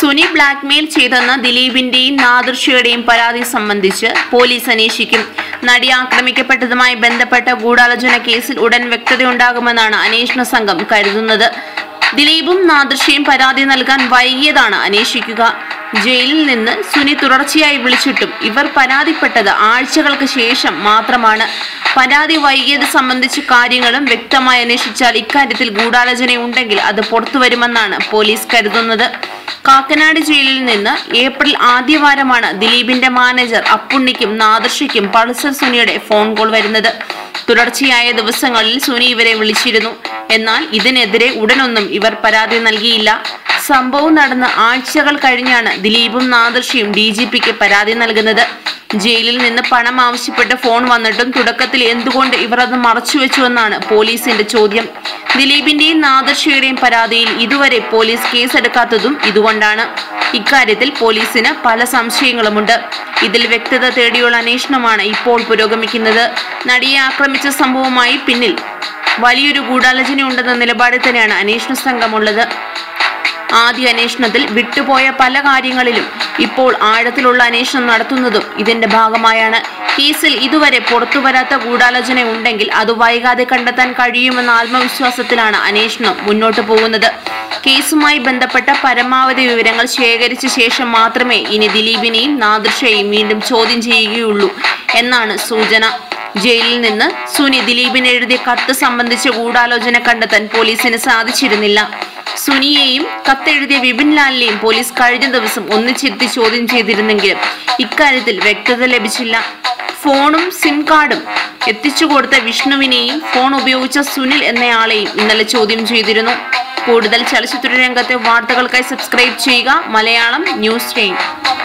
Suni blackmail ചെയ്തെന്ന ദിലീപിന്റെയും നാദൃഷയുടെയും പരാതി സംബന്ധിച്ച് police അന്വേഷിക്കും. നടി ആക്രമിക്കപ്പെട്ടതുമായി ബന്ധപ്പെട്ട ഗൂഢാലോചന കേസിൽ ഉടൻ വ്യക്തതയുണ്ടാകുമെന്നാണ് അന്വേഷണ സംഘം കരുതുന്നത്. ദിലീപും നാദൃഷയും പരാതി നൽകാൻ വൈകിയതാണ് അന്വേഷിക്കുക. ജയിലിൽ നിന്ന് സുനി തുടർച്ചയായി വിളിച്ചിട്ടും ഇവർ പരാതിപ്പെട്ടത് ആഴ്ചകൾക്ക് ശേഷം മാത്രമാണ്. പരാതി വൈകിയത് സംബന്ധിച്ച് കാര്യങ്ങളും വ്യക്തമായി അന്വേഷിച്ചാൽ ഇക്കാര്യത്തിൽ ഗൂഢാലോചനയുണ്ടെങ്കിൽ അത് പുറത്തുവരുമെന്നാണ് പോലീസ് കരുതുന്നത്. കാക്കനാട് ജയിലിൽ നിന്ന് ഏപ്രിൽ ആദ്യവാരമാണ് ദിലീപിന്റെ മാനേജർ അപ്പുണ്ണിക്കും നാദർഷിക്കും പൾസർ സുനിയുടെ ഫോൺ കോൾ വരുന്നത്. തുടർച്ചയായ ദിവസങ്ങളിൽ സുനി ഇവരെ വിളിച്ചിരുന്നു. എന്നാൽ ഇതിനെതിരെ ഉടനൊന്നും ഇവർ പരാതി നൽകിയില്ല. സംഭവം നടന്ന ആഴ്ചകൾ കഴിഞ്ഞാണ് ദിലീപും നാദർഷിയും ഡി ജി പിക്ക് പരാതി നൽകുന്നത്. ജയിലിൽ നിന്ന് പണം ആവശ്യപ്പെട്ട് ഫോൺ വന്നിട്ടും തുടക്കത്തിൽ എന്തുകൊണ്ട് ഇവർ അത് മറച്ചുവെച്ചുവെന്നാണ് പോലീസിന്റെ ചോദ്യം. ദിലീപിന്റെയും നാദർഷിയുടെയും പരാതിയിൽ ഇതുവരെ പോലീസ് കേസെടുക്കാത്തതും ഇതുകൊണ്ടാണ്. ഇക്കാര്യത്തിൽ പോലീസിന് പല സംശയങ്ങളുമുണ്ട്. ഇതിൽ വ്യക്തത തേടിയുള്ള അന്വേഷണമാണ് ഇപ്പോൾ പുരോഗമിക്കുന്നത്. നടിയെ ആക്രമിച്ച സംഭവമായി പിന്നിൽ വലിയൊരു ഗൂഢാലോചനയുണ്ടെന്ന നിലപാടിൽ തന്നെയാണ് അന്വേഷണ സംഘമുള്ളത് ആദ്യ അന്വേഷണത്തിൽ വിട്ടുപോയ പല കാര്യങ്ങളിലും ഇപ്പോൾ ആഴത്തിലുള്ള അന്വേഷണം നടത്തുന്നതും ഇതിന്റെ ഭാഗമായാണ്. കേസിൽ ഇതുവരെ പുറത്തുവരാത്ത ഗൂഢാലോചന ഉണ്ടെങ്കിൽ അത് വൈകാതെ കണ്ടെത്താൻ കഴിയുമെന്ന ആത്മവിശ്വാസത്തിലാണ് അന്വേഷണം മുന്നോട്ട് പോകുന്നത്. കേസുമായി ബന്ധപ്പെട്ട പരമാവധി വിവരങ്ങൾ ശേഖരിച്ച ശേഷം മാത്രമേ ഇനി ദിലീപിനെയും നാദൃഷയെയും വീണ്ടും ചോദ്യം ചെയ്യുകയുള്ളൂ എന്നാണ് സൂചന. ജയിലിൽ നിന്ന് സുനി ദിലീപിന് എഴുതിയ കത്ത് സംബന്ധിച്ച ഗൂഢാലോചന കണ്ടെത്താൻ പോലീസിന് സാധിച്ചിരുന്നില്ല. സുനിയെയും കത്തെഴുതിയ വിപിൻ ലാലിനെയും പോലീസ് കഴിഞ്ഞ ദിവസം ഒന്നിച്ചിരുത്തി ചോദ്യം ചെയ്തിരുന്നെങ്കിലും ഇക്കാര്യത്തിൽ വ്യക്തത ലഭിച്ചില്ല. ഫോണും സിം കാർഡും എത്തിച്ചു കൊടുത്ത വിഷ്ണുവിനെയും ഫോൺ ഉപയോഗിച്ച സുനിൽ എന്നയാളെയും ഇന്നലെ ചോദ്യം ചെയ്തിരുന്നു. കൂടുതൽ ചലച്ചിത്ര രംഗത്തെ വാർത്തകൾക്കായി സബ്സ്ക്രൈബ് ചെയ്യുക. Malayalam news time.